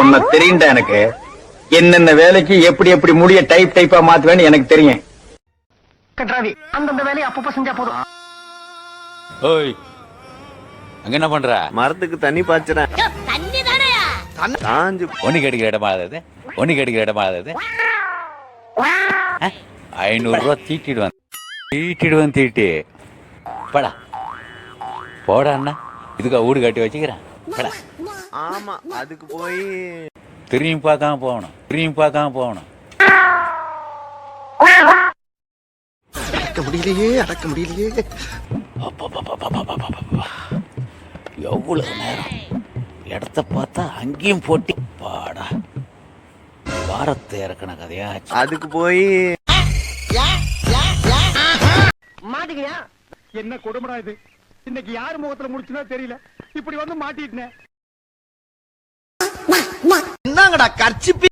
உன்னை தெரியும்டா எனக்கு. என்னென்ன வேலைக்கு எப்படி எப்படி முடிய டைப் டைப்பா மாத்துவேன்னு எனக்கு தெரியும். கன்றாவி அந்தந்த வேலையை அப்பப்ப செஞ்சா போதும். ஓய் அங்க என்ன பண்ற? மரத்துக்கு தண்ணி பாய்ச்சுறேன். தண்ணி தானயா? காஞ்சு ஒண்ணு கிடைக்கிற இடமா அது? ஒண்ணு கிடைக்கிற இடமா அது? ஐநூறு ரூபா தீட்டிடுவேன். தீட்டிடுவேன் தீட்டி. படா. போடா அண்ணா. இதுக்கா வீடு கட்டி வச்சுக்கிறேன். ஆமா அதுக்கு போய் திரும்பி பார்க்காம போகணும். திரும்பி பார்க்காம போகணும். அடக்க முடியலையே அடக்க முடியலையே. எவ்வளவு நேரம்? இடத்த பார்த்தா அங்கேயும் போட்டி. பாடா வாரத்தை இறக்கின கதையா அதுக்கு போய் மாட்டுக்கியா என்ன கொடுமடா இது? இன்னைக்கு யார் முகத்துல முடிச்சுனோ தெரியல. இப்படி வந்து மாட்டிட்டேன் என்னங்கடா கர்ச்சிப்பி.